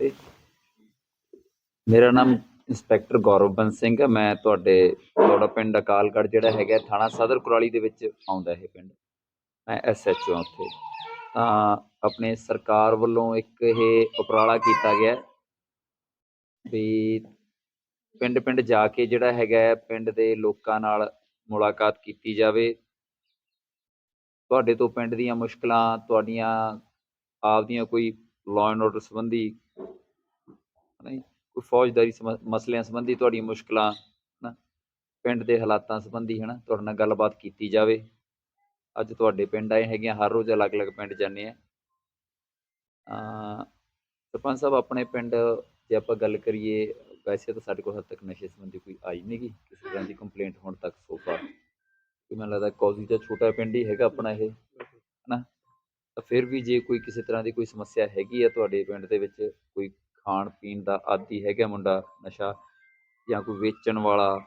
ਨਮਸਤੇ ਮੇਰਾ ਨਾਮ ਇੰਸਪੈਕਟਰ ਗੌਰਵਬੰਸ ਸਿੰਘ ਹੈ। ਮੈਂ ਤੁਹਾਡੇ, ਤੁਹਾਡਾ ਪਿੰਡ ਅਕਾਲਗੜ੍ਹ ਜਿਹੜਾ ਹੈਗਾ, ਥਾਣਾ ਸਦਰ ਕੁਰਾਲੀ ਦੇ ਵਿੱਚ ਆਉਂਦਾ ਇਹ ਪਿੰਡ। ਮੈਂ ਐਸਐਚਓ ਹਾਂ ਉੱਥੇ। ਤਾਂ ਆਪਣੇ ਸਰਕਾਰ ਵੱਲੋਂ ਇੱਕ ਇਹ ਉਪਰਾਲਾ ਕੀਤਾ ਗਿਆ ਵੀ ਪਿੰਡ ਪਿੰਡ ਜਾ ਕੇ ਜਿਹੜਾ ਹੈਗਾ ਪਿੰਡ ਦੇ ਲੋਕਾਂ ਨਾਲ ਮੁਲਾਕਾਤ ਕੀਤੀ ਜਾਵੇ। ਤੁਹਾਡੇ ਤੋਂ ਪਿੰਡ ਦੀਆਂ ਮੁਸ਼ਕਲਾਂ, ਤੁਹਾਡੀਆਂ ਆਪਦੀਆਂ ਕੋਈ ਲਾਅ ਐਂਡ ਆਰਡਰ ਸੰਬੰਧੀ ਨਹੀਂ ਕੋਈ ਫੌਜਦਾਰੀ ਸਮਾ- ਮਸਲਿਆਂ ਸੰਬੰਧੀ ਤੁਹਾਡੀਆਂ ਮੁਸ਼ਕਲਾਂ ਨਾ ਪਿੰਡ ਦੇ ਹਾਲਾਤਾਂ ਸੰਬੰਧੀ ਹਨਾ? ਤੁਹਾਡੇ ਨਾਲ ਗੱਲਬਾਤ ਕੀਤੀ ਜਾਵੇ। ਅੱਜ ਤੁਹਾਡੇ ਪਿੰਡ ਆਏ ਹੈਗੇ ਆ, ਹਰ ਰੋਜ਼ ਅਲੱਗ-ਅਲੱਗ ਪਿੰਡ ਜਾਂਦੇ ਆ। ਸਰਪੰਚ ਸਾਹਿਬ ਆਪਣੇ ਪਿੰਡ ਜੇ ਆਪਾਂ ਗੱਲ ਕਰੀਏ ਵੈਸੇ ਤਾਂ ਸਾਡੇ ਕੋਲ ਹੱਦ ਤੱਕ ਨਸ਼ੇ ਸੰਬੰਧੀ ਕੋਈ ਆਈ ਨਹੀਂ ਗੀ ਕਿਸੇ ਤਰ੍ਹਾਂ ਦੀ ਕੰਪਲੇਂਟ ਹੁਣ ਤੱਕ ਸੋ ਫਾਰ ਕਿ ਮੈਨੂੰ ਲੱਗਦਾ ਕੌਜ਼ੀ ਦਾ ਛੋਟਾ ਪਿੰਡ ਹੀ ਹੈਗਾ ਆਪਣਾ ਇਹ ਹਨਾ? ਤਾਂ ਫਿਰ ਵੀ ਜੇ ਕੋਈ ਕਿਸੇ ਤਰ੍ਹਾਂ ਦੀ ਕੋਈ ਸਮੱਸਿਆ ਹੈਗੀ ਆ ਤੁਹਾਡੇ ਪਿੰਡ ਦੇ ਵਿੱਚ ਕੋਈ ਖਾਣ ਪੀਣ ਦਾ ਆਦੀ ਹੈਗਾ ਮੁੰਡਾ ਨਸ਼ਾ ਜਾਂ ਕੋਈ ਵੇਚਣ ਵਾਲਾ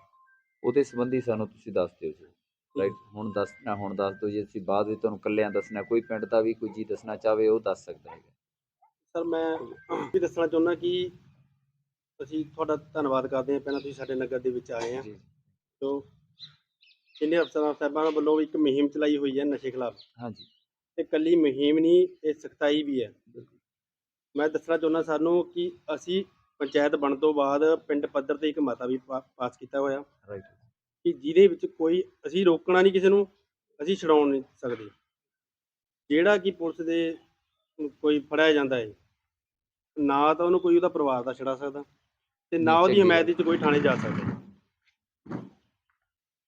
ਉਹਦੇ ਸੰਬੰਧੀ ਸਾਨੂੰ ਤੁਸੀਂ ਦੱਸ ਦਿਓ ਜੀ। ਰਾਈਟ ਹੁਣ ਦੱਸਣਾ ਹੁਣ ਦੱਸ ਦਿਓ ਜੇ ਅਸੀਂ ਬਾਅਦ ਵਿੱਚ ਤੁਹਾਨੂੰ ਇਕੱਲਿਆਂ ਦੱਸਣਾ ਕੋਈ ਪਿੰਡ ਦਾ ਵੀ ਕੋਈ ਜੀ ਦੱਸਣਾ ਚਾਹਵੇ ਉਹ ਦੱਸ ਸਕਦਾ ਹੈਗਾ। ਸਰ ਮੈਂ ਵੀ ਦੱਸਣਾ ਚਾਹੁੰਦਾ ਕਿ ਅਸੀਂ ਤੁਹਾਡਾ ਧੰਨਵਾਦ ਕਰਦੇ ਹਾਂ ਪਹਿਲਾਂ ਤੁਸੀਂ ਸਾਡੇ ਨਗਰ ਦੇ ਵਿੱਚ ਆਏ ਆ ਜੀ। ਤੋਂ ਕਿੰਨੇ ਅਫਸਰਾਂ ਸਾਹਿਬਾਨ ਵੱਲੋਂ ਇੱਕ ਮੁਹਿੰਮ ਚਲਾਈ ਹੋਈ ਹੈ ਨਸ਼ੇ ਖਿਲਾਫ। ਹਾਂਜੀ। ਤੇ ਕੱਲੀ ਮੁਹਿੰਮ ਨਹੀਂ ਇਹ ਸਖਤਾਈ ਵੀ ਹੈ। ਬਿਲਕੁਲ। ਮੈਂ ਦੱਸਣਾ ਚਾਹੁੰਦਾ ਸਾਨੂੰ ਕਿ ਅਸੀਂ ਪੰਚਾਇਤ ਬਣਨ ਤੋਂ ਬਾਅਦ ਪਿੰਡ ਪੱਧਰ ਤੇ ਇੱਕ ਮਤਾ ਵੀ ਪਾ- ਪਾਸ ਕੀਤਾ ਹੋਇਆ। ਰਾਈਟ ਕਿ ਜਿਹਦੇ ਵਿੱਚ ਕੋਈ ਅਸੀਂ ਰੋਕਣਾ ਨਹੀਂ ਕਿਸੇ ਨੂੰ ਅਸੀਂ ਛਡਾਉਣ ਨਹੀਂ ਸਕਦੇ। ਜਿਹੜਾ ਕਿ ਪੁਲਿਸ ਦੇ ਕੋਈ ਫੜਿਆ ਜਾਂਦਾ ਹੈ ਨਾ ਤਾਂ ਉਹਨੂੰ ਕੋਈ ਉਹਦਾ ਪਰਿਵਾਰ ਦਾ ਛਡਾ ਸਕਦਾ ਤੇ ਨਾ ਉਹਦੀ ਚੰਗੀ ਹਮਾਇਤ ਵਿੱਚ ਕੋਈ ਥਾਣੇ ਜਾ ਸਕਦਾ।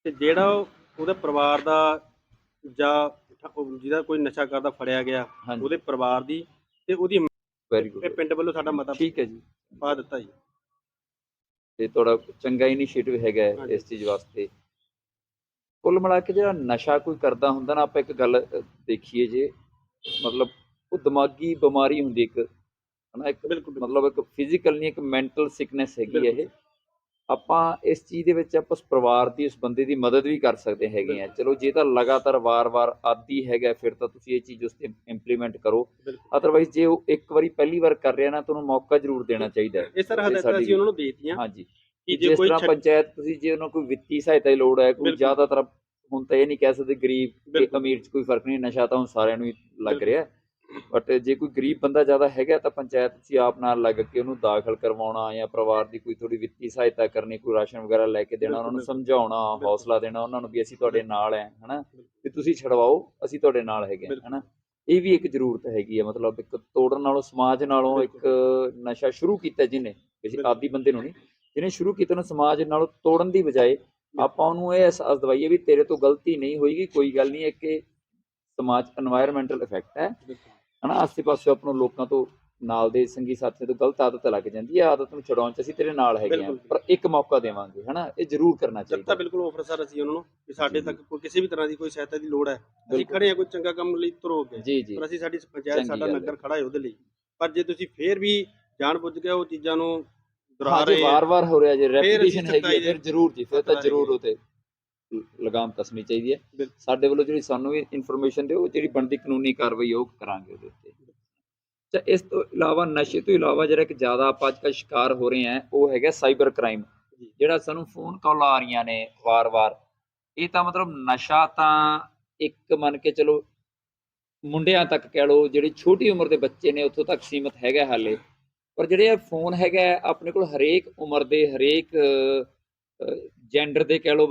ਤੇ ਜਿਹੜਾ ਉਹ- ਉਹਦੇ ਪਰਿਵਾਰ ਦਾ ਜਾਂ ਠ- ਉਹ ਜਿਹਦਾ ਕੋਈ ਨਸ਼ਾ ਕਰਦਾ ਫੜਿਆ ਗਿਆ ਹਾਂਜੀ। ਉਹਦੇ ਪਰਿਵਾਰ ਦੀ ਤੇ ਉਹਦੀ ਵੈਰੀ ਇਹ ਗੁੱਡ ਪਿੰਡ ਵੱਲੋਂ ਸਾਡਾ ਮਤਾ ਠੀਕ ਹੈ ਜੀ ਪਾ ਦਿੱਤਾ ਜੀ ਤੇ ਤੁਹਾਡਾ ਚੰਗਾ ਇਨੀਸ਼ੀਏਟਿਵ ਹੈਗਾ ਹੈ ਹਾਂਜੀ। ਇਸ ਚੀਜ਼ ਵਾਸਤੇ ਕੁੱਲ ਮਿਲਾ ਕੇ ਜਿਹੜਾ ਨਸ਼ਾ ਕੋਈ ਕਰਦਾ ਹੁੰਦਾ ਨਾ ਆਪਾਂ ਇੱਕ ਗੱਲ ਅ, ਦੇਖੀਏ ਜੇ ਮਤਲਬ ਉਹ ਦਿਮਾਗੀ ਬਿਮਾਰੀ ਹੁੰਦੀ ਇੱਕ ਹਨਾ ਇੱਕ ਬਿਲਕੁਲ ਬਿਲਕੁਲ। ਮਤਲਬ ਇੱਕ ਫਿਜ਼ੀਕਲ ਨਹੀਂ ਇੱਕ ਮੈਂਟਲ ਸਿਕਨੈਸ ਹੈਗੀ ਹੈ ਇਹ ਬਿਲਕੁਲ। ਆਪਾਂ ਇਸ ਚੀਜ਼ ਦੇ ਵਿੱਚ ਆਪਾਂ ਉਸ ਪਰਿਵਾਰ ਦੀ ਉਸ ਬੰਦੇ ਦੀ ਮਦਦ ਵੀ ਕਰ ਸਕਦੇ ਹੈਗੇ ਆ ਚਲੋ ਜੇ ਤਾਂ ਲਗਾਤਾਰ ਵਾਰ-ਵਾਰ ਆਦੀ ਹੈਗਾ ਫਿਰ ਤਾਂ ਤੁਸੀਂ ਇਹ ਚੀਜ਼ ਉਸ ਤੇ ਇੰਪਲੀਮੈਂਟ ਕਰੋ ਅਦਰਵਾਈਜ਼ ਜੇ ਉਹ ਇੱਕ ਵਾਰੀ ਪਹਿਲੀ ਵਾਰ ਕਰ ਰਿਹਾ ਨਾ ਤੁਹਾਨੂੰ ਮੌਕਾ ਜ਼ਰੂਰ ਦੇਣਾ ਚਾਹੀਦਾ ਹੈ ਇਹ ਸਰ ਹਦਾਇਤਾਂ ਅਸੀਂ ਉਹਨਾਂ ਨੂੰ ਦਿੱਤੀਆਂ ਹਾਂਜੀ ਕਿ ਜੇ ਕੋਈ ਪੰਚਾਇਤ ਤੁਸੀਂ ਜੇ ਉਹਨਾਂ ਕੋਈ ਵਿੱਤੀ ਸਹਾਇਤਾ ਦੀ ਲੋੜ ਹੈ ਕੋਈ। ਜ਼ਿਆਦਾਤਰ ਹੁਣ ਤਾਂ ਇਹ ਨਹੀਂ ਕਹਿ ਸਕਦੇ ਗਰੀਬ ਤੇ। ਅਮੀਰ 'ਚ ਕੋਈ ਫ਼ਰਕ ਨਹੀਂ ਨਸ਼ਾ ਤਾਂ ਹੁਣ ਸਾਰਿਆਂ ਨੂੰ ਹੀ ਲੱਗ। ਰਿਹਾ ਬਟ ਜੇ ਕੋਈ ਗਰੀਬ ਬੰਦਾ ਜ਼ਿਆਦਾ ਹੈਗਾ ਤਾਂ ਪੰਚਾਇਤ ਤੁਸੀਂ ਆਪ ਨਾਲ ਲੱਗ ਕੇ ਉਹਨੂੰ ਦਾਖਲ ਕਰਵਾਉਣਾ ਜਾਂ ਪਰਿਵਾਰ ਦੀ ਕੋਈ ਥੋੜੀ ਵਿੱਤੀ ਸਹਾਇਤਾ ਕਰਨੀ ਕੋਈ ਰਾਸ਼ਨ ਵਗੈਰਾ ਲੈ ਕੇ ਦੇਣਾ ਉਹਨਾਂ ਨੂੰ ਸਮਝਾਉਣਾ ਹੌਸਲਾ ਦੇਣਾ ਉਹਨਾਂ ਨੂੰ ਵੀ ਅਸੀਂ ਤੁਹਾਡੇ ਨਾਲ ਹੈ ਹਨਾ? ਤੇ ਤੁਸੀਂ ਛਡਵਾਓ ਅਸੀਂ ਤੁਹਾਡੇ ਨਾਲ ਹੈਗੇ ਹਨਾ? ਇਹ ਵੀ ਇੱਕ ਜ਼ਰੂਰਤ ਹੈਗੀ ਹੈ ਮਤਲਬ ਇੱਕ ਤੋੜਨ ਨਾਲੋਂ ਸਮਾਜ ਨਾਲੋਂ ਇੱਕ ਨਸ਼ਾ ਸ਼ੁਰੂ ਕੀਤਾ ਜਿਹਨੇ ਕਿਸੇ ਆਦੀ ਬੰਦੇ ਨੂੰ ਨਹੀਂ ਜਿਹਨੇ ਸ਼ੁਰੂ ਕੀਤਾ ਨਾ ਸਮਾਜ ਨਾਲੋਂ ਤੋੜਨ ਦੀ ਬਜਾਏ ਆਪਾਂ ਉਹਨੂੰ ਇਹ ਅਹਿਸਾਸ ਦਵਾਈਏ ਵੀ ਤੇਰੇ ਤੋਂ ਗਲਤੀ ਨਹੀਂ ਹੋਈਗੀ ਕੋਈ ਗੱਲ ਨਹੀਂ ਹੈ ਸਮਾਜ এনवायरमेंटल ਇਫੈਕਟ ਹੈ। ਹਨਾ ਆਸੇ ਪਾਸੇ ਆਪਾਂ ਨੂੰ ਲੋਕਾਂ ਤੋਂ ਨਾਲ ਦੇ ਸੰਗੀ ਸਾਥੀਆਂ ਤੋਂ ਗਲਤ ਆਦਤ ਲੱਗ ਜਾਂਦੀ ਹੈ ਆਦਤ ਨੂੰ ਛਡਾਉਣ ਚ ਅਸੀਂ ਤੇਰੇ ਨਾਲ ਹੈਗੇ ਆ ਬਿਲਕੁਲ। ਪਰ ਇੱਕ ਮੌਕਾ ਦੇਵਾਂਗੇ ਹਨਾ ਇਹ ਜ਼ਰੂਰ ਕਰਨਾ ਚਾਹੀਦਾ ਬਿਲਕੁਲ ਆਫਰ ਸਰ ਅਸੀਂ ਉਹਨਾਂ ਨੂੰ ਕਿ ਸਾਡੇ। ਤੱਕ ਕੋਈ ਕਿਸੇ ਵੀ ਤਰ੍ਹਾਂ ਦੀ ਕੋਈ ਸਹਾਇਤਾ ਦੀ ਲੋੜ ਹੈ ਅਸੀਂ ਬਿਲਕੁਲ। ਖੜੇ ਹਾਂ ਕੋਈ ਚੰਗਾ ਕੰਮ ਲਈ ਤੁਰੋ ਅੱਗੇ ਜੀ ਜੀ ਪਰ ਅਸੀਂ ਸਾਡੀ ਪੰਚਾਇਤ ਚੰਗੀ ਸਾਡਾ ਗੱਲ ਹੈ। ਨਗਰ ਖੜਾ ਹੈ ਉਹਦੇ ਲਈ ਪਰ ਜੇ ਤੁਸੀਂ ਫੇਰ ਵੀ ਜਾਣ ਬੁੱਝ ਕੇ ਉਹ ਚੀਜ਼ਾਂ ਨੂੰ ਦੁਹਰਾ ਹਾਂ ਜੇ ਰਹੇ ਵਾਰ-ਵਾਰ ਹੋ ਰਿਹਾ ਜੇ ਰੈਪੀਟੀਸ਼ਨ ਹੈਗੀ ਹੈ ਫਿਰ ਜ਼ਰੂਰ ਜੀ ਫਿਰ ਤਾਂ ਜ਼ਰੂਰ ਉਹ ਤੇ ਲਗਾਮ ਕਸਣੀ ਚਾਹੀਦੀ ਹੈ। ਸਾਡੇ ਵੱਲੋਂ ਜਿਹੜੀ ਸਾਨੂੰ ਵੀ ਇਨਫੋਰਮੇਸ਼ਨ ਦਿਓ ਜਿਹੜੀ ਬਣਦੀ ਕਾਨੂੰਨੀ ਕਾਰਵਾਈ ਉਹ ਕਰਾਂਗੇ ਉਹਦੇ ਉੱਤੇ ਅੱਛਾ ਇਸ ਤੋਂ ਇਲਾਵਾ ਨਸ਼ੇ ਤੋਂ ਇਲਾਵਾ ਜਿਹੜਾ ਇੱਕ ਜ਼ਿਆਦਾ ਆਪਾਂ ਅੱਜ ਕੱਲ੍ਹ ਸ਼ਿਕਾਰ ਹੋ ਰਹੇ ਹਾਂ ਉਹ ਹੈਗਾ ਸਾਈਬਰ ਕ੍ਰਾਈਮ। ਜਿਹੜਾ ਸਾਨੂੰ ਫੋਨ ਕਾਲ ਆ ਰਹੀਆਂ ਨੇ ਵਾਰ-ਵਾਰ ਇਹ ਤਾਂ ਮਤਲਬ ਨਸ਼ਾ ਤਾਂ ਇੱਕ ਮੰਨ ਕੇ ਚਲੋ ਮੁੰਡਿਆਂ ਤੱਕ ਕਹਿ ਲਓ ਜਿਹੜੀ ਛੋਟੀ ਉਮਰ ਦੇ ਬੱਚੇ ਨੇ ਉੱਥੋਂ ਤੱਕ ਸੀਮਤ ਹੈਗਾ ਹਾਲੇ ਪਰ ਜਿਹੜੇ ਇਹ ਫੋਨ ਹੈਗਾ ਆਪਣੇ ਕੋਲ ਹਰੇਕ ਉਮਰ ਦੇ ਹਰੇਕ ਜੈਂਡਰ ਦੇ ਕਹਿ ਲਓ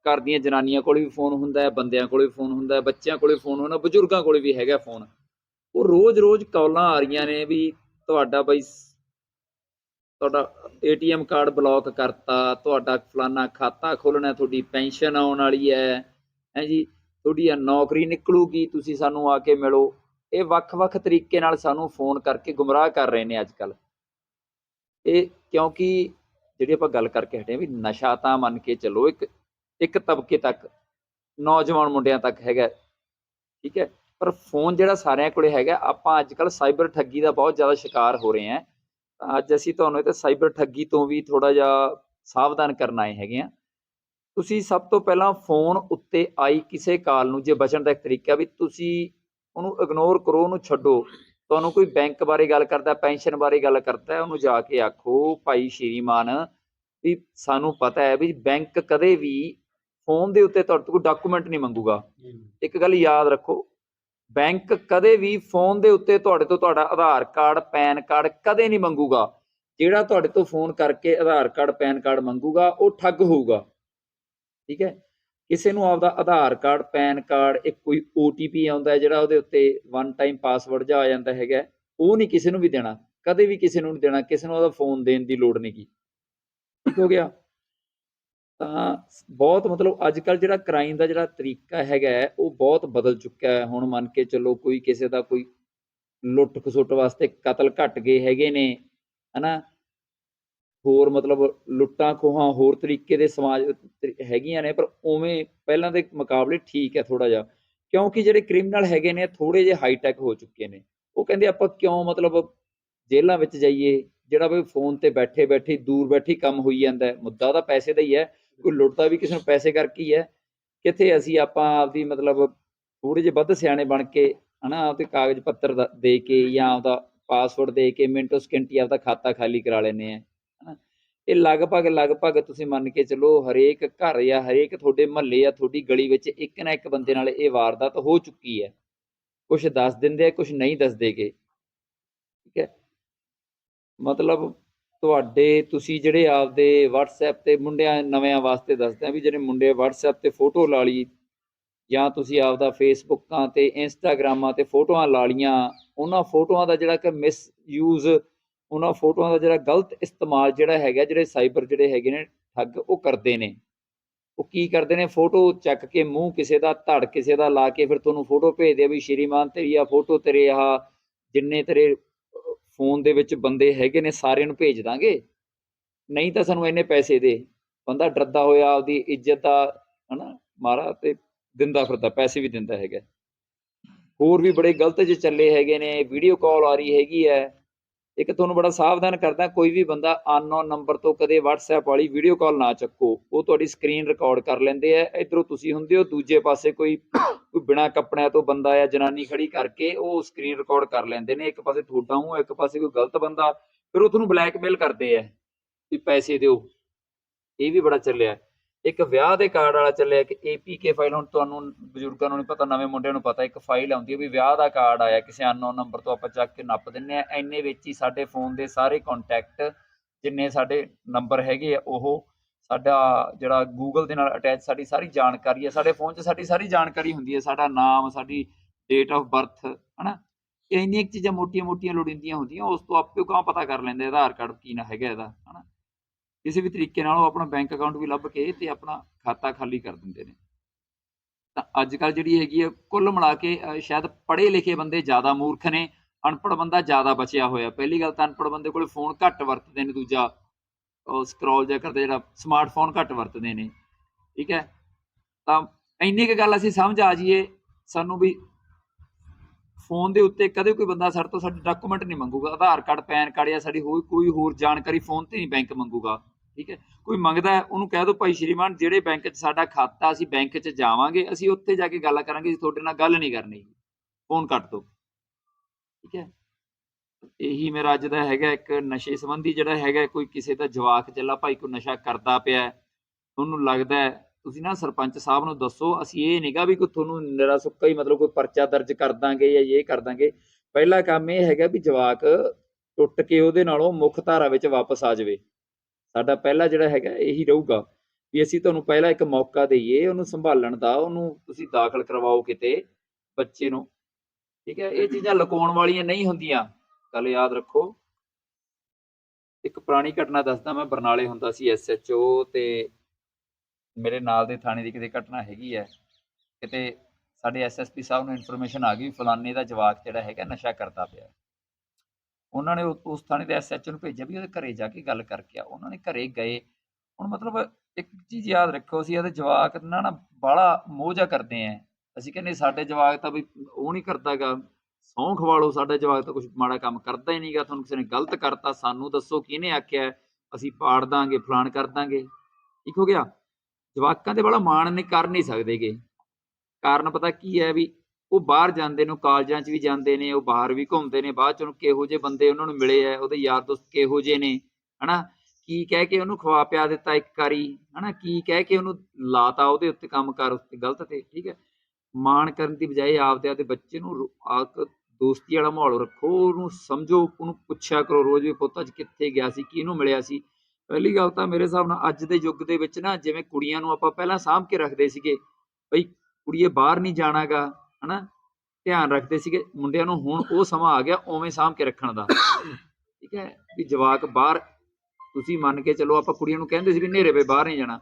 ਘਰ ਦੀਆਂ ਜਨਾਨੀਆਂ ਕੋਲ ਵੀ ਫੋਨ ਹੁੰਦਾ ਹੈ, ਬੰਦਿਆਂ ਕੋਲ ਵੀ ਫੋਨ ਹੁੰਦਾ ਹੈ, ਬੱਚਿਆਂ ਕੋਲ ਵੀ ਫੋਨ ਹੁੰਦਾ ਬਜ਼ੁਰਗਾਂ ਕੋਲ ਵੀ ਹੈਗਾ ਫੋਨ। ਉਹ ਰੋਜ਼-ਰੋਜ਼ ਕਾਲਾਂ ਆ ਰਹੀਆਂ ਨੇ ਵੀ ਤੁਹਾਡਾ ਬਈ ਸ- ਤੁਹਾਡਾ ਏਟੀਐਮ ਕਾਰਡ ਬਲੌਕ ਕਰਤਾ, ਤੁਹਾਡਾ ਫਲਾਨਾ ਖਾਤਾ ਖੋਲਣਾ ਤੁਹਾਡੀ ਪੈਨਸ਼ਨ ਆਉਣ ਵਾਲੀ ਹੈ ਹੈ ਜੀ, ਤੁਹਾਡੀ ਇਹ ਨੌਕਰੀ ਨਿਕਲੂਗੀ, ਤੁਸੀਂ ਸਾਨੂੰ ਆ ਕੇ ਮਿਲੋ। ਇਹ ਵੱਖ-ਵੱਖ ਤਰੀਕੇ ਨਾਲ ਸਾਨੂੰ ਫੋਨ ਕਰਕੇ ਗੁੰਮਰਾਹ ਕਰ ਰਹੇ ਨੇ ਅੱਜ ਕੱਲ ਇਹ ਕਿਉਂਕਿ, ਜਿਹੜੀ ਆਪਾਂ ਗੱਲ ਕਰਕੇ ਹਟੇ ਹਾਂ ਵੀ ਨਸ਼ਾ ਤਾਂ ਮੰਨ ਕੇ ਚੱਲੋ ਇੱਕ ਇੱਕ ਤਬਕੇ ਤੱਕ, ਨੌਜਵਾਨ ਮੁੰਡਿਆਂ ਤੱਕ ਹੈਗਾ। ਠੀਕ ਹੈ? ਪਰ ਫੋਨ ਜਿਹੜਾ ਸਾਰਿਆਂ ਕੋਲੇ ਹੈਗਾ, ਆਪਾਂ ਅੱਜ ਕੱਲ ਸਾਈਬਰ ਠੱਗੀ ਦਾ ਬਹੁਤ ਜ਼ਿਆਦਾ ਸ਼ਿਕਾਰ ਹੋ ਰਹੇ ਹਾਂ। ਤਾਂ ਅੱਜ ਅਸੀਂ ਤੁਹਾਨੂੰ ਇਹ ਤੇ ਸਾਈਬਰ ਠੱਗੀ ਤੋਂ ਵੀ ਥੋੜਾ ਜਿਹਾ ਸਾਵਧਾਨ ਕਰਨ ਆਏ ਹੈਗੇ ਆ ਤੁਸੀਂ ਸਭ ਤੋਂ ਪਹਿਲਾਂ ਫੋਨ ਉੱਤੇ ਆਈ ਕਿਸੇ ਕਾਲ ਨੂੰ, ਜੇ ਬਚਣ ਦਾ ਇੱਕ ਤਰੀਕਾ ਵੀ ਤੁਸੀਂ ਉਹਨੂੰ ਇਗਨੋਰ ਕਰੋ, ਉਹਨੂੰ ਛੱਡੋ। ਤੁਹਾਨੂੰ ਕੋਈ ਬੈਂਕ ਬਾਰੇ ਗੱਲ ਕਰਦਾ, ਪੈਨਸ਼ਨ ਬਾਰੇ ਗੱਲ ਕਰਦਾ, ਉਹਨੂੰ ਜਾ ਕੇ ਆਖੋ, ਭਾਈ ਸ਼੍ਰੀਮਾਨ, ਵੀ ਸਾਨੂੰ ਪਤਾ ਹੈ ਵੀ ਬੈਂਕ ਕਦੇ ਵੀ ਫੋਨ ਦੇ ਉੱਤੇ ਤੁਹਾਡੇ ਤੋਂ ਕੋਈ ਡਾਕੂਮੈਂਟ ਨਹੀਂ ਮੰਗੂਗਾ। ਇੱਕ ਗੱਲ ਯਾਦ ਰੱਖੋ ਬੈਂਕ ਕਦੇ ਵੀ ਫੋਨ ਦੇ ਉੱਤੇ ਤੁਹਾਡੇ ਤੋਂ ਤੁਹਾਡਾ ਆਧਾਰ ਕਾਰਡ, ਪੈਨ ਕਾਰਡ ਕਦੇ ਨਹੀਂ ਮੰਗੂਗਾ। ਜਿਹੜਾ ਤੁਹਾਡੇ ਤੋਂ ਫੋਨ ਕਰਕੇ ਆਧਾਰ ਕਾਰਡ, ਪੈਨ ਕਾਰਡ ਮੰਗੂਗਾ, ਉਹ ਠੱਗ ਹੋਊਗਾ। ਠੀਕ ਹੈ? ਕਿਸੇ ਨੂੰ ਆਪਦਾ ਆਧਾਰ ਕਾਰਡ, ਪੈਨ ਕਾਰਡ, ਇੱਕ ਕੋਈ OTP ਆਉਂਦਾ ਹੈ ਜਿਹੜਾ ਉਹਦੇ ਉੱਤੇ ਵਨ ਟਾਈਮ ਪਾਸਵਰਡ ਜਾ ਆ ਜਾਂਦਾ ਹੈਗਾ ਉਹ ਨਹੀਂ ਕਿਸੇ ਨੂੰ ਵੀ ਦੇਣਾ। ਕਦੇ ਵੀ ਕਿਸੇ ਨੂੰ ਨਹੀਂ ਦੇਣਾ, ਕਿਸੇ ਨੂੰ ਉਹਦਾ ਫੋਨ ਦੇਣ ਦੀ ਲੋੜ ਨਹੀਂ ਗੀ। ਠੀਕ ਹੋ ਗਿਆ? ਤਾਂ ਬਹੁਤ ਮਤਲਬ ਅੱਜ ਕੱਲ ਜਿਹੜਾ ਕ੍ਰਾਈਮ ਦਾ ਜਿਹੜਾ ਤਰੀਕਾ ਹੈਗਾ ਹੈ, ਉਹ ਬਹੁਤ ਬਦਲ ਚੁੱਕਿਆ ਹੈ। ਹੁਣ ਮੰਨ ਕੇ ਚੱਲੋ ਕੋਈ ਕਿਸੇ ਦਾ ਕੋਈ ਲੁੱਟ ਖਸੁੱਟ ਵਾਸਤੇ ਕਤਲ ਘਟ ਗਏ ਹੈਗੇ ਨੇ ਹਨਾ? ਹੋਰ ਮਤਲਬ ਲੁੱਟਾਂ ਖੋਹਾਂ ਹੋਰ ਤਰੀਕੇ ਦੇ ਸਮਾਜ ਤਰੀ- ਹੈਗੀਆਂ ਨੇ ਪਰ ਉਵੇਂ ਪਹਿਲਾਂ ਦੇ ਮੁਕਾਬਲੇ ਠੀਕ ਹੈ ਥੋੜਾ ਜਿਹਾ। ਕਿਉਂਕਿ ਜਿਹੜੇ ਕ੍ਰਿਮੀਨਲ ਹੈਗੇ ਨੇ ਥੋੜੇ ਜਿਹੇ ਹਾਈਟੈਕ ਹੋ ਚੁੱਕੇ ਨੇ। ਉਹ ਕਹਿੰਦੇ ਆਪਾਂ ਕਿਉਂ ਮਤਲਬ ਜੇਲ੍ਹਾਂ ਵਿੱਚ ਜਾਈਏ? ਜਿਹੜਾ ਵੀ ਫੋਨ ਤੇ ਬੈਠੇ ਬੈਠੇ ਦੂਰ ਬੈਠੀ ਕੰਮ ਹੋਈ ਜਾਂਦਾ ਮੁੱਦਾ ਤਾਂ ਪੈਸੇ ਦਾ ਹੀ ਹੈ। ਕੋਈ ਲੁੱਟਦਾ ਵੀ ਕਿਸੇ ਨੂੰ ਪੈਸੇ ਕਰਕੇ ਹੀ ਹੈ, ਕਿੱਥੇ ਅਸੀਂ ਆਪਾਂ ਆਪਦੀ ਮਤਲਬ ਥੋੜੇ ਜਿਹੇ ਵੱਧ ਸਿਆਣੇ ਬਣ ਕੇ ਹਨਾ, ਆਪਦੇ ਕਾਗਜ਼ ਪੱਤਰ ਦੇ ਕੇ ਜਾਂ ਆਪਦਾ ਪਾਸਵਰਡ ਦੇ ਕੇ ਮਿੰਟੋ ਸਕਿੰਟੀ ਆਪਦਾ ਖਾਤਾ ਖਾਲੀ ਕਰਾ ਲੈਨੇ ਆ ਹਨਾ। ਇਹ ਲਗਭਗ ਲਗਭਗ ਤੁਸੀਂ ਮੰਨ ਕੇ ਚੱਲੋ ਹਰੇਕ ਘਰ ਜਾਂ ਹਰੇਕ ਤੁਹਾਡੇ ਮਹੱਲੇ ਜਾਂ ਤੁਹਾਡੀ ਗਲੀ ਵਿੱਚ ਇੱਕ ਨਾ ਇੱਕ ਬੰਦੇ ਨਾਲ ਇਹ ਵਾਰਦਾਤ ਹੋ ਚੁੱਕੀ ਹੈ। ਕੁਝ ਦੱਸ ਦਿੰਦੇ ਆ ਕੁਝ ਨਹੀਂ ਦੱਸਦੇਗੇ। ਠੀਕ ਹੈ। ਮਤਲਬ ਤੁਹਾਡੇ, ਤੁਸੀਂ ਜਿਹੜੇ ਆਪਦੇ WhatsApp ਤੇ ਮੁੰਡਿਆਂ ਨਵਿਆਂ ਵਾਸਤੇ ਦੱਸਦੇ ਆ ਵੀ ਜਿਹੜੇ ਮੁੰਡੇ WhatsApp ਤੇ ਫੋਟੋ ਲਾ ਲਈ ਜਾਂ ਤੁਸੀਂ ਆਪਦਾ ਫੇਸਬੁੱਕਾਂ ਤੇ ਇੰਸਟਾਗ੍ਰਾਮਾਂ ਤੇ ਫੋਟੋਆਂ ਲਾ ਲੀਆਂ ਉਹਨਾਂ ਫੋਟੋਆਂ ਦਾ ਜਿਹੜਾ ਕਿ ਮਿਸ ਯੂਜ਼ ਉਹਨਾਂ ਫੋਟੋਆਂ ਦਾ ਜਿਹੜਾ ਗਲਤ ਇਸਤੇਮਾਲ ਜਿਹੜਾ ਹੈਗਾ, ਜਿਹੜੇ ਸਾਈਬਰ ਜਿਹੜੇ ਹੈਗੇ ਨੇ, ਠੱਗ ਉਹ ਕਰਦੇ ਨੇ। ਉਹ ਕੀ ਕਰਦੇ ਨੇ? ਫੋਟੋ ਚੱਕ ਕੇ ਮੂੰਹ ਕਿਸੇ ਦਾ, ਧੜ ਕਿਸੇ ਦਾ ਲਾ ਕੇ ਫਿਰ ਤੁਹਾਨੂੰ ਫੋਟੋ ਭੇਜਦੇ ਆ ਵੀ, ਸ਼੍ਰੀਮਾਨ, ਤੇਰੀ ਆ ਫੋਟੋ ਤੇਰੇ ਆਹ ਜਿੰਨੇ ਤੇਰੇ ਫੋਨ ਦੇ ਵਿੱਚ ਬੰਦੇ ਹੈਗੇ ਨੇ, ਸਾਰਿਆਂ ਨੂੰ ਭੇਜ ਦਾਂਗੇ। ਨਹੀਂ ਤਾਂ ਸਾਨੂੰ ਇੰਨੇ ਪੈਸੇ ਦੇ। ਬੰਦਾ ਡਰਦਾ ਹੋਇਆ ਉਹਦੀ ਇੱਜ਼ਤ ਦਾ, ਹਨਾ, ਮਾਰਾ ਤੇ ਦਿੰਦਾ ਫਿਰਦਾ, ਪੈਸੇ ਵੀ ਦਿੰਦਾ ਹੈਗਾ। ਹੋਰ ਵੀ ਬੜੇ ਗਲਤ ਜੇ ਚੱਲੇ ਹੈਗੇ ਨੇ ਵੀਡੀਓ ਕਾਲ ਆ ਰਹੀ ਹੈਗੀ ਹੈ। ਇੱਕ ਤੁਹਾਨੂੰ ਬੜਾ ਸਾਵਧਾਨ ਕਰਦਾ, ਕੋਈ ਵੀ ਬੰਦਾ ਅਨਨੋਨ ਨੰਬਰ ਤੋਂ ਕਦੇ WhatsApp ਵਾਲੀ ਵੀਡੀਓ ਕਾਲ ਨਾ ਚੱਕੋ, ਉਹ ਤੁਹਾਡੀ ਸਕਰੀਨ ਰਿਕਾਰਡ ਕਰ ਲੈਂਦੇ ਆ, ਇਧਰੋਂ ਤੁਸੀਂ ਹੁੰਦੇ ਹੋ, ਦੂਜੇ ਪਾਸੇ ਕੋਈ ਕੋਈ ਬਿਨਾ ਕੱਪੜਿਆਂ ਤੋਂ ਬੰਦਾ ਆ ਜਨਾਨੀ ਖੜੀ ਕਰਕੇ ਉਹ ਸਕਰੀਨ ਰਿਕਾਰਡ ਕਰ ਲੈਂਦੇ ਨੇ, ਇੱਕ ਪਾਸੇ ਤੁਹਾਡਾ ਹੂੰ ਇੱਕ ਪਾਸੇ ਕੋਈ ਗਲਤ ਬੰਦਾ, ਫਿਰ ਉਹ ਤੁਹਾਨੂੰ ਬਲੈਕਮੇਲ ਕਰਦੇ ਆ, ਵੀ ਪੈਸੇ ਦਿਓ, ਇਹ ਵੀ ਬੜਾ ਚੱਲਿਆ। ਇੱਕ ਵਿਆਹ ਦੇ ਕਾਰਡ ਵਾਲਾ ਚੱਲਿਆ ਕਿ APK ਫਾਈਲ ਹੁਣ ਤੁਹਾਨੂੰ ਬਜ਼ੁਰਗਾਂ ਨੂੰ ਨਹੀਂ ਪਤਾ, ਨਵੇਂ ਮੁੰਡਿਆਂ ਨੂੰ ਪਤਾ, ਇੱਕ ਫਾਈਲ ਆਉਂਦੀ ਹੈ ਵੀ ਵਿਆਹ ਦਾ ਕਾਰਡ ਆਇਆ, ਕਿਸੇ ਅਨਨੋਨ ਨੰਬਰ ਤੋਂ ਆਪਾਂ ਚੱਕ ਕੇ ਨੱਪ ਦਿੰਨੇ ਆ ਐਨੇ ਵਿੱਚ ਹੀ ਸਾਡੇ ਫੋਨ ਦੇ ਸਾਰੇ ਕੰਟੈਕਟ ਜਿੰਨੇ ਸਾਡੇ ਨੰਬਰ ਹੈਗੇ ਆ, ਉਹ ਸਾਡਾ ਜਿਹੜਾ Google ਦੇ ਨਾਲ ਅਟੈਚ ਸਾਡੀ ਸਾਰੀ ਜਾਣਕਾਰੀ ਹੈ, ਸਾਡੇ ਫੋਨ 'ਚ ਸਾਡੀ ਸਾਰੀ ਜਾਣਕਾਰੀ ਹੁੰਦੀ ਹੈ, ਸਾਡਾ ਨਾਮ, ਸਾਡੀ ਡੇਟ ਆਫ ਬਰਥ ਹਨਾ? ਇੰਨੀਆਂ ਚੀਜ਼ਾਂ ਮੋਟੀਆਂ-ਮੋਟੀਆਂ ਲੋੜੀਂਦੀਆਂ ਹੁੰਦੀਆਂ, ਉਸ ਤੋਂ ਆਪੇ ਕਾਂ ਪਤਾ ਕਰ ਲੈਂਦੇ, ਆਧਾਰ ਕਾਰਡ ਕੀ ਨਾ ਹੈਗਾ ਇਹਦਾ, ਹਨਾ? ਕਿਸੇ ਵੀ ਤਰੀਕੇ ਨਾਲ ਉਹ ਆਪਣਾ ਬੈਂਕ ਅਕਾਊਂਟ ਵੀ ਲੱਭ ਕੇ ਤੇ ਆਪਣਾ ਖਾਤਾ ਖਾਲੀ ਕਰ ਦਿੰਦੇ ਨੇ। ਤਾਂ ਅੱਜ ਕੱਲ ਜਿਹੜੀ ਹੈਗੀ ਹੈ ਕੁੱਲ ਮਿਲਾ ਕੇ ਸ਼ਾਇਦ ਪੜ੍ਹੇ ਲਿਖੇ ਬੰਦੇ ਜ਼ਿਆਦਾ ਮੂਰਖ ਨੇ, ਅਨਪੜ੍ਹ ਬੰਦਾ ਜ਼ਿਆਦਾ ਬਚਿਆ ਹੋਇਆ। ਪਹਿਲੀ ਗੱਲ ਤਾਂ ਅਨਪੜ੍ਹ ਬੰਦੇ ਕੋਲ ਫੋਨ ਘੱਟ ਵਰਤਦੇ ਨੇ, ਦੂਜਾ ਉਹ ਸਕਰੋਲ ਜਿਹਾ ਕਰਦੇ, ਜਿਹੜਾ ਸਮਾਰਟਫੋਨ ਘੱਟ ਵਰਤਦੇ ਨੇ। ਠੀਕ ਹੈ? ਤਾਂ ਇੰਨੀ ਕੁ ਗੱਲ ਅਸੀਂ ਸਮਝ ਆ ਜਾਈਏ, ਸਾਨੂੰ ਵੀ ਫੋਨ ਦੇ ਉੱਤੇ ਕਦੇ ਕੋਈ ਬੰਦਾ ਸਾਡੇ ਤੋਂ ਸਾਡੇ ਡਾਕੂਮੈਂਟ ਨਹੀਂ ਮੰਗੂਗਾ, ਆਧਾਰ ਕਾਰਡ, ਪੈਨ ਕਾਰਡ ਜਾਂ ਸਾਡੀ ਹੋਰ ਕੋਈ ਹੋਰ ਜਾਣਕਾਰੀ ਫੋਨ ਤੇ ਨਹੀਂ ਬੈਂਕ ਮੰਗੂਗਾ। ਠੀਕ ਹੈ? ਕੋਈ ਮੰਗਦਾ ਉਹਨੂੰ ਕਹਿ ਦਿਓ ਭਾਈ ਸ਼੍ਰੀਮਾਨ ਜਿਹੜੇ ਬੈਂਕ 'ਚ ਸਾਡਾ ਖਾਤਾ ਅਸੀਂ ਬੈਂਕ 'ਚ ਜਾਵਾਂਗੇ ਅਸੀਂ ਉੱਥੇ ਜਾ ਕੇ ਗੱਲ ਕਰਾਂਗੇ ਅਸੀਂ ਤੁਹਾਡੇ ਨਾਲ ਗੱਲ ਨਹੀਂ ਕਰਨੀ। ਫੋਨ ਕੱਟ ਦਿਓ। ਠੀਕ ਹੈ? ਇਹੀ ਮੇਰਾ ਅੱਜ ਦਾ ਹੈਗਾ ਇੱਕ ਨਸ਼ੇ ਸੰਬੰਧੀ ਜਿਹੜਾ ਹੈਗਾ ਕੋਈ ਕਿਸੇ ਦਾ ਜਵਾਕ ਚੱਲਾ ਭਾਈ ਕੋਈ ਨਸ਼ਾ ਕਰਦਾ ਪਿਆ ਹੈ, ਤੁਹਾਨੂੰ ਲੱਗਦਾ ਤੁਸੀਂ ਨਾ ਸਰਪੰਚ ਸਾਹਿਬ ਨੂੰ ਦੱਸੋ ਅਸੀਂ ਇਹ ਨਹੀਂਗਾ ਵੀ ਕੋਈ ਤੁਹਾਨੂੰ ਨਿਰਾ ਸੁੱਕਾ ਹੀ ਮਤਲਬ ਕੋਈ ਪਰਚਾ ਦਰਜ ਕਰ ਦਾਂਗੇ ਜਾਂ ਇਹ ਕਰ ਦਾਂਗੇ। ਪਹਿਲਾ ਕੰਮ ਇਹ ਹੈਗਾ ਵੀ ਜਵਾਕ ਟੁੱਟ ਕੇ ਉਹਦੇ ਨਾਲੋਂ ਮੁੱਖ ਧਾਰਾ ਵਿੱਚ ਵਾਪਸ ਆ ਜਾਵੇ। ਸਾਡਾ ਪਹਿਲਾ ਜਿਹੜਾ ਹੈਗਾ ਇਹੀ ਰਹੂਗਾ ਵੀ ਅਸੀਂ ਤੁਹਾਨੂੰ ਪਹਿਲਾਂ ਇੱਕ ਮੌਕਾ ਦਈਏ, ਉਹਨੂੰ ਸੰਭਾਲਣ ਦਾ, ਉਹਨੂੰ ਤੁਸੀਂ ਦਾਖਲ ਕਰਵਾਓ ਕਿਤੇ ਬੱਚੇ ਨੂੰ। ਠੀਕ ਹੈ, ਇਹ ਚੀਜ਼ਾਂ ਲੁਕਾਉਣ ਵਾਲੀਆਂ ਨਹੀਂ ਹੁੰਦੀਆਂ। ਗੱਲ ਯਾਦ ਰੱਖੋ। ਇੱਕ ਪੁਰਾਣੀ ਘਟਨਾ ਦੱਸਦਾ ਮੈਂ, ਬਰਨਾਲੇ ਹੁੰਦਾ ਸੀ ਐਸਐਚਓ ਤੇ ਮੇਰੇ ਨਾਲ ਦੇ ਥਾਣੇ ਦੀ ਕਿਤੇ ਘਟਨਾ ਹੈਗੀ ਹੈ। ਕਿਤੇ ਸਾਡੇ ਐਸਐਸਪੀ ਸਾਹਿਬ ਨੂੰ ਇਨਫੋਰਮੇਸ਼ਨ ਆ ਗਈ ਵੀ ਫਲਾਣੇ ਦਾ ਜਵਾਕ ਜਿਹੜਾ ਹੈਗਾ ਨਸ਼ਾ ਕਰਦਾ ਪਿਆ। ਉਹਨਾਂ ਨੇ ਉਸ ਥਾਣੇ ਦੇ ਐਸਐਚਓ ਨੂੰ ਭੇਜਿਆ ਵੀ ਉਹਦੇ ਘਰੇ ਜਾ ਕੇ ਗੱਲ ਕਰਕੇ ਆ ਉਹਨਾਂ ਨੇ ਘਰੇ ਗਏ। ਹੁਣ ਮਤਲਬ ਇੱਕ ਚੀਜ਼ ਯਾਦ ਰੱਖੋ ਅਸੀਂ ਇਹਦੇ ਜਵਾਕ ਨਾਲ ਨਾ ਬਾਹਲਾ ਮੋਹ ਕਰਦੇ ਆ। ਅਸੀਂ ਕਹਿੰਦੇ ਸਾਡੇ ਜਵਾਕ ਤਾਂ ਵੀ ਉਹ ਨਹੀਂ ਕਰਦਾਗਾ ਸਹੁੰ ਖਵਾ ਲਓ ਸਾਡਾ ਜਵਾਕ ਤਾਂ ਕੁਝ ਮਾੜਾ ਕੰਮ ਕਰਦਾ ਹੀ ਨਹੀਂਗਾ ਤੁਹਾਨੂੰ ਕਿਸੇ ਨੇ ਗਲਤ ਕਰਤਾ, ਸਾਨੂੰ ਦੱਸੋ ਕਿਹਨੇ ਆਖਿਆ, ਅਸੀਂ ਪਾੜ ਦਾਂਗੇ ਫਲਾਨ ਕਰ ਦਾਂਗੇ। ਠੀਕ ਹੋ ਗਿਆ? ਜਵਾਕਾਂ ਤੇ ਬੜਾ ਮਾਣ ਨਹੀਂ ਕਰ ਨਹੀਂ ਸਕਦੇਗੇ ਕਾਰਨ ਪਤਾ ਕੀ ਹੈ ਵੀ ਉਹ ਬਾਹਰ ਜਾਂਦੇ ਨੇ, ਉਹ ਕਾਲਜਾਂ 'ਚ ਵੀ ਜਾਂਦੇ ਨੇ, ਉਹ ਬਾਹਰ ਵੀ ਘੁੰਮਦੇ ਨੇ, ਬਾਅਦ 'ਚ ਉਹਨੂੰ ਕਿਹੋ ਜਿਹੇ ਬੰਦੇ ਉਹਨਾਂ ਨੂੰ ਮਿਲੇ ਆ, ਉਹਦੇ ਯਾਰ ਦੋਸਤ ਕਿਹੋ ਜਿਹੇ ਨੇ, ਹਨਾ? ਕੀ ਕਹਿ ਕੇ ਉਹਨੂੰ ਖਵਾ ਪਿਆ ਦਿੱਤਾ ਇੱਕ ਵਾਰੀ, ਹਨਾ? ਕੀ ਕਹਿ ਕੇ ਉਹਨੂੰ ਲਾਤਾ ਉਹਦੇ ਉੱਤੇ ਕੰਮ ਕਰ ਉੱਤੇ, ਗਲਤ ਤੇ, ਠੀਕ ਹੈ? ਮਾਣ ਕਰਨ ਦੀ ਬਜਾਏ ਆਪਦੇ ਆਪਦੇ ਬੱਚੇ ਨੂੰ ਦੋਸਤੀ ਵਾਲਾ ਮਾਹੌਲ ਰੱਖੋ, ਉਹਨੂੰ ਸਮਝੋ, ਉਹਨੂੰ ਪੁੱਛਿਆ ਕਰੋ, ਰੋਜ਼ ਵੀ ਪੁੱਤ ਅੱਜ ਕਿੱਥੇ ਗਿਆ ਸੀ, ਕਿਹਨੂੰ ਮਿਲਿਆ ਸੀ? ਪਹਿਲੀ ਗੱਲ ਤਾਂ ਮੇਰੇ ਹਿਸਾਬ ਨਾਲ ਅੱਜ ਦੇ ਯੁੱਗ ਦੇ ਵਿੱਚ ਨਾ, ਜਿਵੇਂ ਕੁੜੀਆਂ ਨੂੰ ਆਪਾਂ ਪਹਿਲਾਂ ਸਾਂਭ ਕੇ ਰੱਖਦੇ ਸੀਗੇ, ਬਈ ਕੁੜੀਏ ਬਾਹਰ ਨਹੀਂ ਜਾਣਾਗਾ ਹਨਾ, ਧਿਆਨ ਰੱਖਦੇ ਸੀਗੇ, ਮੁੰਡਿਆਂ ਨੂੰ ਹੁਣ ਉਹ ਸਮਾਂ ਆ ਗਿਆ ਉਵੇਂ ਸਾਂਭ ਕੇ ਰੱਖਣ ਦਾ। ਠੀਕ ਹੈ, ਵੀ ਜਵਾਕ ਬਾਹਰ, ਤੁਸੀਂ ਮੰਨ ਕੇ ਚੱਲੋ ਆਪਾਂ ਕੁੜੀਆਂ ਨੂੰ ਕਹਿੰਦੇ ਸੀ ਵੀ ਹਨੇਰੇ ਵੇ ਬਾਹਰ ਨਹੀਂ ਜਾਣਾ।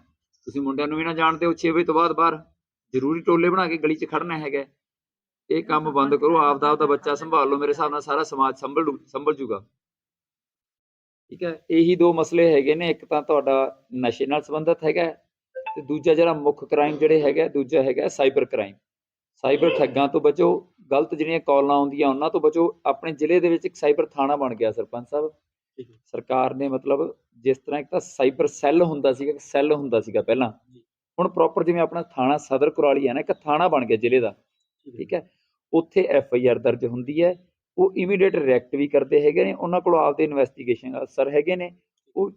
ਤੁਸੀਂ ਮੁੰਡਿਆਂ ਨੂੰ ਵੀ ਨਾ ਜਾਣਦੇ ਹੋ 6 ਵਜੇ ਤੋਂ ਬਾਅਦ ਬਾਹਰ। ਜ਼ਰੂਰੀ ਟੋਲੇ ਬਣਾ ਕੇ ਗਲੀ 'ਚ ਖੜਨਾ ਹੈਗਾ। ਇਹ ਕੰਮ ਬੰਦ ਕਰੋ, ਆਪ ਦਾ ਆਪਦਾ ਬੱਚਾ ਸੰਭਾਲ ਲਓ, ਮੇਰੇ ਹਿਸਾਬ ਨਾਲ ਸਾਰਾ ਸਮਾਜ ਸੰਭਲ ਸੰਭਲ ਜੂਗਾ। ਠੀਕ ਹੈ, ਇਹੀ ਦੋ ਮਸਲੇ ਹੈਗੇ ਨੇ, ਇੱਕ ਤਾਂ ਤੁਹਾਡਾ ਨਸ਼ੇ ਨਾਲ ਸੰਬੰਧਿਤ ਹੈਗਾ ਤੇ ਦੂਜਾ ਜਿਹੜਾ ਮੁੱਖ ਕ੍ਰਾਈਮ ਜਿਹੜੇ ਹੈਗਾ, ਦੂਜਾ ਹੈਗਾ ਸਾਈਬਰ ਕ੍ਰਾਈਮ ਸਾਈਬਰ ਠੱਗਾਂ ਤੋਂ ਬਚੋ ਗਲਤ ਜਿਹੜੀਆਂ ਕਾਲਾਂ ਆਉਂਦੀਆਂ ਉਹਨਾਂ ਤੋਂ ਬਚੋ ਆਪਣੇ ਜ਼ਿਲ੍ਹੇ ਦੇ ਵਿੱਚ ਇੱਕ ਸਾਈਬਰ ਥਾਣਾ ਬਣ ਗਿਆ ਸਰਪੰਚ ਸਾਹਿਬ। ਸਰਕਾਰ ਨੇ ਮਤਲਬ ਜਿਸ ਤਰ੍ਹਾਂ ਇੱਕ ਤਾਂ ਸਾਈਬਰ ਸੈੱਲ ਹੁੰਦਾ ਸੀਗਾ ਇੱਕ ਸੈੱਲ ਹੁੰਦਾ ਸੀਗਾ ਪਹਿਲਾਂ। ਹੁਣ ਪ੍ਰੋਪਰ ਜਿਵੇਂ ਆਪਣਾ ਥਾਣਾ ਸਦਰ ਕੁਰਾਲੀ ਹੈ ਨਾ ਇੱਕ ਥਾਣਾ ਬਣ ਗਿਆ ਜ਼ਿਲ੍ਹੇ ਦਾ। ਠੀਕ ਹੈ। ਉੱਥੇ ਐਫ ਆਈ ਆਰ ਦਰਜ ਹੁੰਦੀ ਹੈ। ਉਹ ਇਮੀਡੀਏਟ ਰਿਐਕਟ ਵੀ ਕਰਦੇ ਹੈਗੇ ਨੇ। ਉਹਨਾਂ ਕੋਲ ਆਪਦੇ ਇਨਵੈਸਟੀਗੇਸ਼ਨ ਅਫਸਰ ਹੈਗੇ ਨੇ। ਉਹ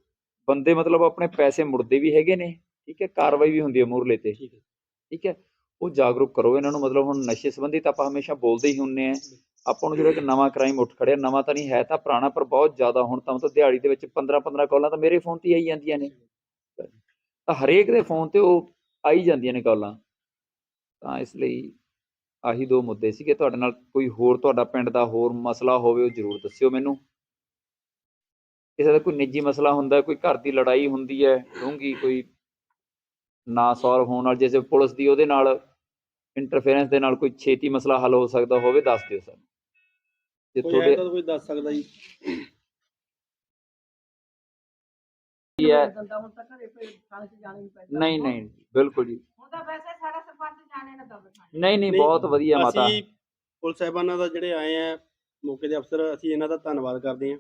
ਬੰਦੇ ਮਤਲਬ ਆਪਣੇ ਪੈਸੇ ਮੁੜਦੇ ਵੀ ਹੈਗੇ ਨੇ। ਠੀਕ ਹੈ। ਕਾਰਵਾਈ ਵੀ ਹੁੰਦੀ ਹੈ ਮੂਰਲੇ ਤੇ। ਠੀਕ ਹੈ। ਉਹ ਜਾਗਰੂਕ ਕਰੋ। ਇਹਨਾਂ ਨੂੰ ਮਤਲਬ ਹੁਣ ਨਸ਼ੇ ਸੰਬੰਧੀ ਤਾਂ ਆਪਾਂ ਹਮੇਸ਼ਾ ਬੋਲਦੇ ਹੀ ਹੁੰਨੇ ਆ ਆਪਾਂ ਨੂੰ ਜਿਹੜਾ ਇੱਕ ਨਵਾਂ ਕ੍ਰਾਈਮ ਉੱਠ ਖੜਿਆ, ਨਵਾਂ ਤਾਂ ਨਹੀਂ ਹੈ ਤਾਂ ਪੁਰਾਣਾ ਪਰ ਬਹੁਤ ਜ਼ਿਆਦਾ ਹੁਣ ਤਾਂ ਮਤਲਬ ਦਿਹਾੜੀ ਦੇ ਵਿੱਚ 15 15 ਕਾਲਾਂ ਤਾਂ ਮੇਰੇ ਫੋਨ ਤੇ ਆਈ ਜਾਂਦੀਆਂ ਨੇ। ਤਾਂ ਹਰੇਕ ਦੇ ਫੋਨ ਤੇ ਉਹ ਆਈ ਜਾਂਦੀਆਂ ਨੇ ਕਾਲਾਂ। ਤਾਂ ਇਸ ਲਈ ਆਹੀ ਦੋ ਮੁੱਦੇ ਸੀਗੇ। ਤੁਹਾਡੇ ਨਾਲ ਕੋਈ ਹੋਰ ਤੁਹਾਡਾ ਪਿੰਡ ਦਾ ਹੋਰ ਮਸਲਾ ਹੋਵੇ ਉਹ ਜ਼ਰੂਰ ਦੱਸਿਓ ਮੈਨੂੰ। ਕਿਸੇ ਦਾ ਕੋਈ ਨਿੱਜੀ ਮਸਲਾ ਹੁੰਦਾ, ਕੋਈ ਘਰ ਦੀ ਲੜਾਈ ਹੁੰਦੀ ਹੈ ਡੂੰਘੀ ਕੋਈ ਨਾ ਸੋਲਵ ਹੋਣ ਨਾਲ ਜਿਵੇਂ ਪੁਲਿਸ ਦੀ ਉਹਦੇ ਨਾਲ ਇੰਟਰਫੇਰੈਂਸ ਦੇ ਨਾਲ ਕੋਈ ਛੇਤੀ ਮਸਲਾ ਹੱਲ ਹੋ ਸਕਦਾ ਹੋਵੇ ਦੱਸ ਦਿਓ ਸਾਨੂੰ। ਜੇ ਕੋਈ ਤੁਹਾਡੇ ਐ ਤਾਂ ਕੋਈ ਦੱਸ ਸਕਦਾ ਜੀ। ਕੀ ਹੈ? ਬੰਦਾ ਹੁਣ ਤਾਂ ਘਰੇ ਪਏ ਥਾਣੇ 'ਚ ਜਾਣਾ ਹੀ ਪੈਂਦਾ। ਨਹੀਂ ਨਹੀਂ ਬਿਲਕੁਲ ਜੀ। ਹੁਣ ਤਾਂ ਵੈਸੇ ਸਾਰਾ ਸਰਪੰਚ ਜਾਣੇ ਨਾ ਦਬ ਥਾਣੇ। ਨਹੀਂ ਨਹੀਂ ਬਹੁਤ ਵਧੀਆ ਮਾਤਾ। ਅਸੀਂ ਪੁਲਿਸ ਸਾਹਿਬਾਨਾਂ ਦਾ ਜਿਹੜੇ ਆਏ ਆ ਮੌਕੇ ਦੇ ਅਫਸਰ ਅਸੀਂ ਇਹਨਾਂ ਦਾ ਧੰਨਵਾਦ ਕਰਦੇ ਹਾਂ।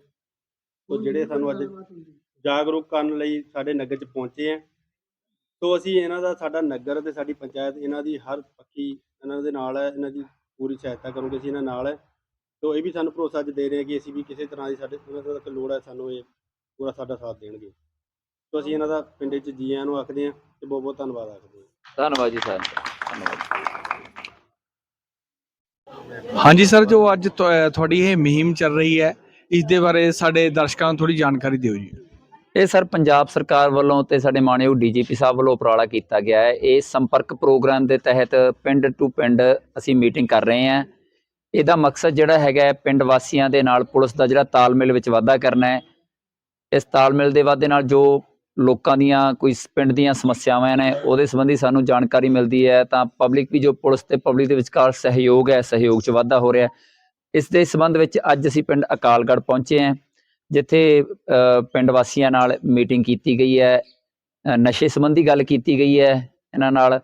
ਤੋ ਜਿਹੜੇ ਸਾਨੂੰ ਅੱਜ ਜਾਗਰੂਕ ਕਰਨ ਲਈ ਸਾਡੇ ਨਗਰ 'ਚ ਪਹੁੰਚੇ ਆ। ਤੋ ਅਸੀਂ ਇਹਨਾਂ ਦਾ ਸਾਡਾ ਨਗਰ ਤੇ ਸਾਡੀ ਪੰਚਾਇਤ ਇਹਨਾਂ ਦੀ ਹਰ ਪੱਖੀ ਇਹਨਾਂ ਦੇ ਨਾਲ ਹੈ ਇਹਨਾਂ ਦੀ ਪੂਰੀ ਸਹਾਇਤਾ ਕਰੂਗੇ ਅਸੀਂ ਇਹਨਾਂ ਨਾਲ ਹੈ। ਤੋ ਇਹ ਵੀ ਸਾਨੂੰ ਭਰੋਸਾ ਅੱਜ ਦੇ ਰਹੇ ਆ ਕਿ ਅਸੀਂ ਵੀ ਕਿਸੇ ਤਰ੍ਹਾਂ ਦੀ ਸਾਡੇ ਉਹਨਾਂ ਤੱਕ ਲੋੜ ਹੈ ਸਾਨੂੰ ਇਹ ਪੂਰਾ ਸਾਡਾ ਸਾਥ ਦੇਣਗੇ। ਤੋ ਅਸੀਂ ਇਹਨਾਂ ਦਾ ਪਿੰਡ 'ਚ ਜੀ ਆਇਆਂ ਨੂੰ ਆਖਦੇ ਹਾਂ ਤੇ ਬਹੁਤ ਬਹੁਤ ਧੰਨਵਾਦ ਆਖਦੇ ਹਾਂ। ਧੰਨਵਾਦ ਜੀ ਸਾਹਿਬ ਧੰਨਵਾਦ ਹਾਂਜੀ ਸਰ ਜੋ ਅੱਜ ਤੁਹਾਡੀ ਇਹ ਮੁਹਿੰਮ ਚੱਲ ਰਹੀ ਹੈ ਇਸ ਦੇ ਬਾਰੇ ਸਾਡੇ ਦਰਸ਼ਕਾਂ ਨੂੰ ਥੋੜੀ ਜਾਣਕਾਰੀ ਦਿਓ ਜੀ। ਇਹ ਸਰ ਪੰਜਾਬ ਸਰਕਾਰ ਵੱਲੋਂ ਤੇ ਸਾਡੇ ਮਾਨਯੋਗ ਡੀਜੀਪੀ ਸਾਹਿਬ ਵੱਲੋਂ ਉਪਰਾਲਾ ਕੀਤਾ ਗਿਆ ਹੈ। ਇਹ ਸੰਪਰਕ ਪ੍ਰੋਗਰਾਮ ਦੇ ਤਹਿਤ ਪਿੰਡ ਟੂ ਪਿੰਡ ਅਸੀਂ ਮੀਟਿੰਗ ਕਰ ਰਹੇ ਹਾਂ। ਇਹਦਾ ਮਕਸਦ ਜਿਹੜਾ ਹੈਗਾ ਪਿੰਡ ਵਾਸੀਆਂ ਦੇ ਨਾਲ ਪੁਲਿਸ ਦਾ ਜਿਹੜਾ ਤਾਲਮੇਲ ਵਿੱਚ ਵਾਧਾ ਕਰਨਾ ਹੈ। ਇਸ ਤਾਲਮੇਲ ਦੇ ਵਾਧੇ ਨਾਲ ਜੋ ਲੋਕਾਂ ਦੀਆਂ ਕੋਈ ਪਿੰਡ ਦੀਆਂ ਸਮੱਸਿਆਵਾਂ ਨੇ, ਉਹਦੇ ਸੰਬੰਧੀ ਸਾਨੂੰ ਜਾਣਕਾਰੀ ਮਿਲਦੀ ਹੈ। ਤਾਂ ਪਬਲਿਕ ਵੀ ਜੋ ਪੁਲਿਸ ਤੇ ਪਬਲਿਕ ਦੇ ਵਿਚਕਾਰ ਸਹਿਯੋਗ ਹੈ, ਸਹਿਯੋਗ 'ਚ ਵਾਧਾ ਹੋ ਰਿਹਾ ਇਸ ਦੇ ਸੰਬੰਧ ਵਿੱਚ ਅੱਜ ਅਸੀਂ ਪਿੰਡ ਅਕਾਲਗੜ੍ਹ ਪਹੁੰਚੇ ਹਾਂ। ਜਿੱਥੇ ਪਿੰਡ ਵਾਸੀਆਂ ਨਾਲ ਮੀਟਿੰਗ ਕੀਤੀ ਗਈ ਹੈ ਨਸ਼ੇ ਸੰਬੰਧੀ ਗੱਲ ਕੀਤੀ ਗਈ ਹੈ ਇਹਨਾਂ ਨਾਲ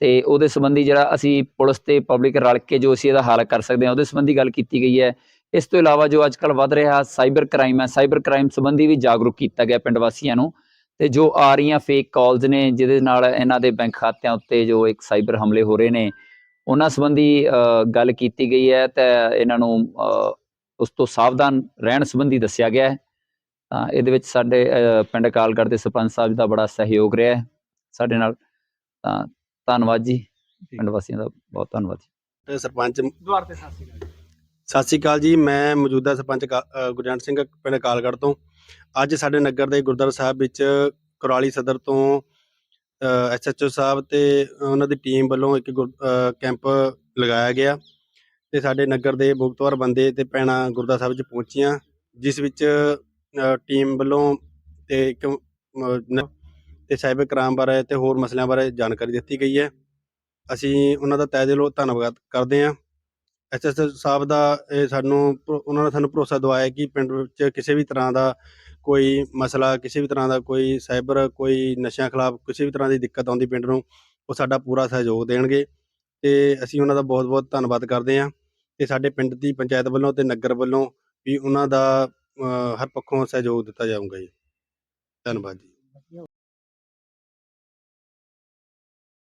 ਤੇ ਉਹਦੇ ਸੰਬੰਧੀ ਜਿਹੜਾ ਅਸੀਂ ਪੁਲਿਸ ਤੇ ਪਬਲਿਕ ਰਲ ਕੇ ਜੋ ਅਸੀਂ ਇਹਦਾ ਹੱਲ ਕਰ ਸਕਦੇ ਹਾਂ, ਉਹਦੇ ਸੰਬੰਧੀ ਗੱਲ ਕੀਤੀ ਗਈ ਹੈ। ਇਸ ਤੋਂ ਇਲਾਵਾ ਜੋ ਅੱਜ ਕੱਲ੍ਹ ਵੱਧ ਰਿਹਾ ਸਾਈਬਰ ਕ੍ਰਾਈਮ ਹੈ ਸਾਈਬਰ ਕ੍ਰਾਈਮ ਸੰਬੰਧੀ ਵੀ ਜਾਗਰੂਕ ਕੀਤਾ ਗਿਆ ਪਿੰਡ ਵਾਸੀਆਂ ਨੂੰ ਤੇ ਜੋ ਆ ਰਹੀਆਂ ਫੇਕ ਕਾਲਸ ਨੇ ਜਿਹਦੇ ਨਾਲ ਇਹਨਾਂ ਦੇ ਬੈਂਕ ਖਾਤਿਆਂ ਉੱਤੇ ਜੋ ਇੱਕ ਸਾਈਬਰ ਹਮਲੇ ਹੋ ਰਹੇ ਨੇ, ਉਹਨਾਂ ਸੰਬੰਧੀ ਗੱਲ ਕੀਤੀ ਗਈ ਹੈ ਤੇ ਇਹਨਾਂ ਨੂੰ ਉਸ ਤੋਂ ਸਾਵਧਾਨ ਰਹਿਣ ਸੰਬੰਧੀ ਦੱਸਿਆ ਗਿਆ ਹੈ। ਤਾਂ ਇਹਦੇ ਵਿੱਚ ਸਾਡੇ ਪਿੰਡ ਕਾਲਗੜ੍ਹ ਦੇ ਸਰਪੰਚ ਸਾਹਿਬ ਦਾ ਬੜਾ ਸਹਿਯੋਗ ਰਿਹਾ ਹੈ ਸਾਡੇ ਨਾਲ। ਤਾਂ ਧੰਨਵਾਦ ਜੀ। ਪਿੰਡ ਵਾਸੀਆਂ ਦਾ ਬਹੁਤ ਧੰਨਵਾਦ ਜੀ। ਸਰਪੰਚ ਦੁਆਰ ਤੇ ਸਾਸੀ ਸਤਿ ਸ਼੍ਰੀ ਅਕਾਲ ਜੀ। ਮੈਂ ਮੌਜੂਦਾ ਸਰਪੰਚ ਗੁਰਜੰਟ ਸਿੰਘ ਪਿੰਡ ਕਾਲਗੜ੍ਹ ਤੋਂ। ਅੱਜ ਸਾਡੇ ਨਗਰ ਦੇ ਗੁਰਦੁਆਰਾ ਸਾਹਿਬ ਵਿੱਚ ਕੁਰਾਲੀ ਸਦਰ ਤੋਂ ਐਸਐਚਓ ਸਾਹਿਬ ਤੇ ਉਹਨਾਂ ਦੀ ਟੀਮ ਵੱਲੋਂ ਇੱਕ ਕੈਂਪ ਲਗਾਇਆ ਗਿਆ। ਤੇ ਸਾਡੇ ਨਗਰ ਦੇ ਮੁਕਤਵਰ ਬੰਦੇ ਤੇ ਭੈਣਾਂ ਗੁਰਦੁਆਰਾ ਸਾਹਿਬ 'ਚ ਪਹੁੰਚੀਆਂ ਜਿਸ ਵਿੱਚ ਟੀਮ ਵੱਲੋਂ ਤੇ ਇੱਕ ਅ, ਤੇ ਸਾਈਬਰ ਕ੍ਰਾਈਮ ਬਾਰੇ ਤੇ ਹੋਰ ਮਸਲਿਆਂ ਬਾਰੇ ਜਾਣਕਾਰੀ ਦਿੱਤੀ ਗਈ ਹੈ। ਅਸੀਂ ਉਹਨਾਂ ਦਾ ਤਹਿ ਦਿਲੋਂ ਧੰਨਵਾਦ ਕਰਦੇ ਹਾਂ। ਐਸਐਸਓ ਸਾਹਿਬ ਦਾ ਇਹ ਸਾਨੂੰ ਉਹਨਾਂ ਨੇ ਸਾਨੂੰ ਭਰੋਸਾ ਦਵਾਇਆ ਕਿ ਪਿੰਡ ਵਿੱਚ ਕਿਸੇ ਵੀ ਤਰ੍ਹਾਂ ਦਾ ਕੋਈ ਮਸਲਾ ਕਿਸੇ ਵੀ ਤਰ੍ਹਾਂ ਦਾ ਕੋਈ ਸਾਈਬਰ ਕੋਈ ਨਸ਼ਿਆਂ ਖਿਲਾਫ ਕਿਸੇ ਵੀ ਤਰ੍ਹਾਂ ਦੀ ਦਿੱਕਤ ਆਉਂਦੀ ਪਿੰਡ ਨੂੰ ਉਹ ਸਾਡਾ ਪੂਰਾ ਸਹਿਯੋਗ ਦੇਣਗੇ। ਤੇ ਅਸੀਂ ਉਹਨਾਂ ਦਾ ਬਹੁਤ-ਬਹੁਤ ਧੰਨਵਾਦ ਕਰਦੇ ਹਾਂ। ਤੇ ਸਾਡੇ ਪਿੰਡ ਦੀ ਪੰਚਾਇਤ ਵੱਲੋਂ ਤੇ ਨਗਰ ਵੱਲੋਂ ਵੀ ਉਹਨਾਂ ਦਾ ਹਰ ਪੱਖੋਂ ਸਹਿਯੋਗ ਦਿੱਤਾ ਜਾਊਗਾ ਜੀ। ਧੰਨਵਾਦ ਜੀ।